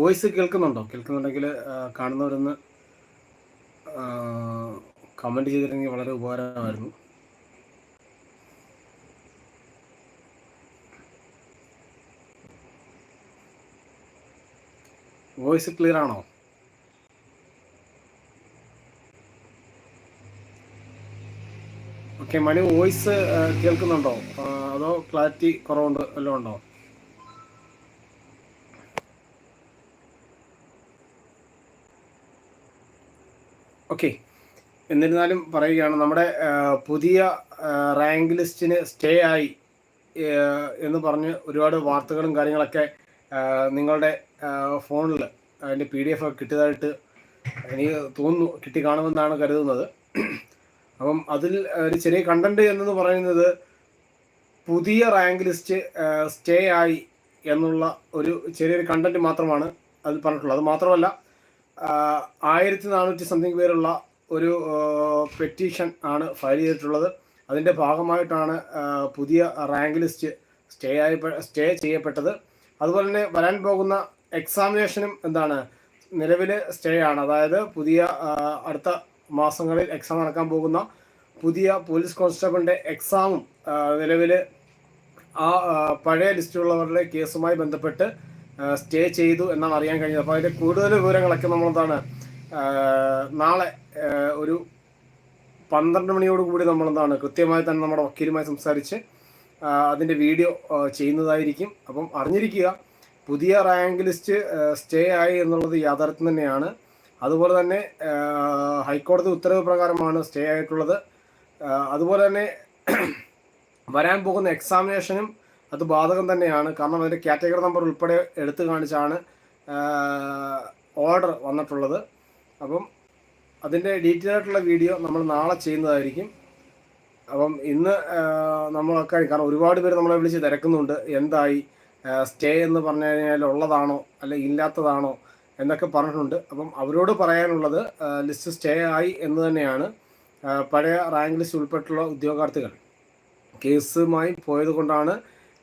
Voice കേൾക്കുന്നുണ്ടോ? കേൾക്കുന്നുണ്ടെങ്കിൽ കാണുന്നവരൊന്ന് comment ചെയ്തിരുന്നെങ്കിൽ വളരെ ഉപകാരമായിരുന്നു. വോയിസ് ക്ലിയർ ആണോ? ഓക്കെ മണി വോയിസ് കേൾക്കുന്നുണ്ടോ? അതോ ക്ലാരിറ്റി കുറവുണ്ട്? വല്ലതും ഉണ്ടോ? ഓക്കെ. എന്നിരുന്നാലും പറയുകയാണ് നമ്മുടെ പുതിയ റാങ്ക് ലിസ്റ്റിന് സ്റ്റേ ആയി എന്ന് പറഞ്ഞ് ഒരുപാട് വാർത്തകളും കാര്യങ്ങളൊക്കെ നിങ്ങളുടെ ഫോണിൽ അതിന്റെ പി ഡി എഫ് ഒക്കെ കിട്ടിയതായിട്ട് എനിക്ക് തോന്നുന്നു കിട്ടി കാണുമെന്നാണ് കരുതുന്നത്. അപ്പം അതിൽ ഒരു ചെറിയ കണ്ടന്റ് എന്നത് പറയുന്നത് പുതിയ റാങ്ക് ലിസ്റ്റ് സ്റ്റേ ആയി എന്നുള്ള ഒരു ചെറിയൊരു കണ്ടന്റ് മാത്രമാണ് അതിൽ പറഞ്ഞിട്ടുള്ളത്. അത് മാത്രമല്ല ആയിരത്തി നാനൂറ്റി സംതിങ് പേരുള്ള ഒരു പെറ്റീഷൻ ആണ് ഫയൽ ചെയ്തിട്ടുള്ളത്. അതിന്റെ ഭാഗമായിട്ടാണ് പുതിയ റാങ്ക് ലിസ്റ്റ് സ്റ്റേ ആയി സ്റ്റേ ചെയ്യപ്പെട്ടത്. അതുപോലെ തന്നെ വരാൻ പോകുന്ന എക്സാമിനേഷനും എന്താണ് നിലവിൽ സ്റ്റേ ആണ്. അതായത് പുതിയ അടുത്ത മാസങ്ങളിൽ എക്സാം നടക്കാൻ പോകുന്ന പുതിയ പോലീസ് കോൺസ്റ്റബിളിന്റെ എക്സാമും നിലവിൽ ആ പഴയ ലിസ്റ്റിലുള്ളവരുടെ കേസുമായി ബന്ധപ്പെട്ട് സ്റ്റേ ചെയ്തു എന്നാണ് അറിയാൻ കഴിഞ്ഞത്. അപ്പോൾ അതിന്റെ കൂടുതൽ വിവരങ്ങളൊക്കെ നമ്മളെന്താണ് നാളെ ഒരു പന്ത്രണ്ട് മണിയോട് കൂടി നമ്മൾ എന്താണ് കൃത്യമായി തന്നെ നമ്മുടെ വക്കീലുമായി സംസാരിച്ച് അതിന്റെ വീഡിയോ ചെയ്യുന്നതായിരിക്കും. അപ്പം അറിഞ്ഞിരിക്കുക പുതിയ റാങ്ക് ലിസ്റ്റ് സ്റ്റേ ആയി എന്നുള്ളത് യാഥാർത്ഥ്യം തന്നെയാണ്. അതുപോലെ തന്നെ ഹൈക്കോടതി ഉത്തരവ് പ്രകാരമാണ് സ്റ്റേ ആയിട്ടുള്ളത്. അതുപോലെ തന്നെ വരാൻ പോകുന്ന എക്സാമിനേഷനും അത് ബാധകം തന്നെയാണ്. കാരണം അതിന്റെ കാറ്റഗറി നമ്പർ ഉൾപ്പെടെ എടുത്തു കാണിച്ചാണ് ഓർഡർ വന്നിട്ടുള്ളത്. അപ്പം അതിന്റെ ഡീറ്റെയിൽ ആയിട്ടുള്ള വീഡിയോ നമ്മൾ നാളെ ചെയ്യുന്നതായിരിക്കും. അപ്പം ഇന്ന് നമ്മളൊക്കെ കാരണം ഒരുപാട് പേര് നമ്മളെ വിളിച്ച് തിരക്കുന്നുണ്ട്. എന്തായി സ്റ്റേ എന്ന് പറഞ്ഞു കഴിഞ്ഞാൽ ഉള്ളതാണോ അല്ലെ ഇല്ലാത്തതാണോ എന്നൊക്കെ പറഞ്ഞിട്ടുണ്ട്. അപ്പം അവരോട് പറയാനുള്ളത് ലിസ്റ്റ് സ്റ്റേ ആയി എന്ന് തന്നെയാണ്. പഴയ റാങ്ക് ലിസ്റ്റ് ഉൾപ്പെട്ടുള്ള ഉദ്യോഗാർത്ഥികൾ. കേസുമായി പോയത് കൊണ്ടാണ്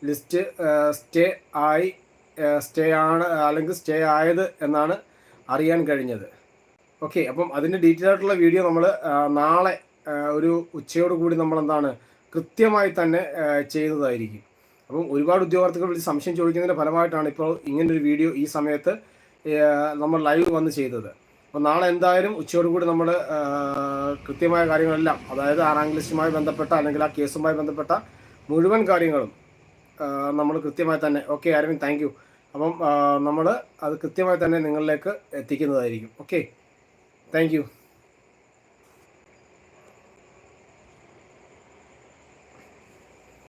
ലിസ്റ്റ് സ്റ്റേ ആയി സ്റ്റേ ആണ് അല്ലെങ്കിൽ സ്റ്റേ ആയത് എന്നാണ് അറിയാൻ കഴിഞ്ഞത്. ഓക്കെ അപ്പം അതിന്റെ ഡീറ്റെയിൽ ആയിട്ടുള്ള വീഡിയോ നമ്മൾ നാളെ ഒരു ഉച്ചയോട് കൂടി നമ്മൾ എന്താണ് കൃത്യമായി തന്നെ ചെയ്യുന്നതായിരിക്കും അപ്പം ഒരുപാട് ഉദ്യോഗാർത്ഥികൾ വിളിച്ച് സംശയം ചോദിക്കുന്നതിന്റെ ഫലമായിട്ടാണ് ഇപ്പോൾ ഇങ്ങനൊരു വീഡിയോ ഈ സമയത്ത് നമ്മൾ ലൈവ് വന്ന് ചെയ്തത്. അപ്പോൾ നാളെ എന്തായാലും ഉച്ചയോട് കൂടി നമ്മൾ കൃത്യമായ കാര്യങ്ങളെല്ലാം അതായത് ആ ബന്ധപ്പെട്ട അല്ലെങ്കിൽ ആ കേസുമായി ബന്ധപ്പെട്ട മുഴുവൻ കാര്യങ്ങളും നമ്മൾ കൃത്യമായി തന്നെ ഓക്കെ അരവിന്ദ് താങ്ക് യു അപ്പം നമ്മൾ അത് കൃത്യമായി തന്നെ നിങ്ങളിലേക്ക് എത്തിക്കുന്നതായിരിക്കും ഓക്കെ താങ്ക്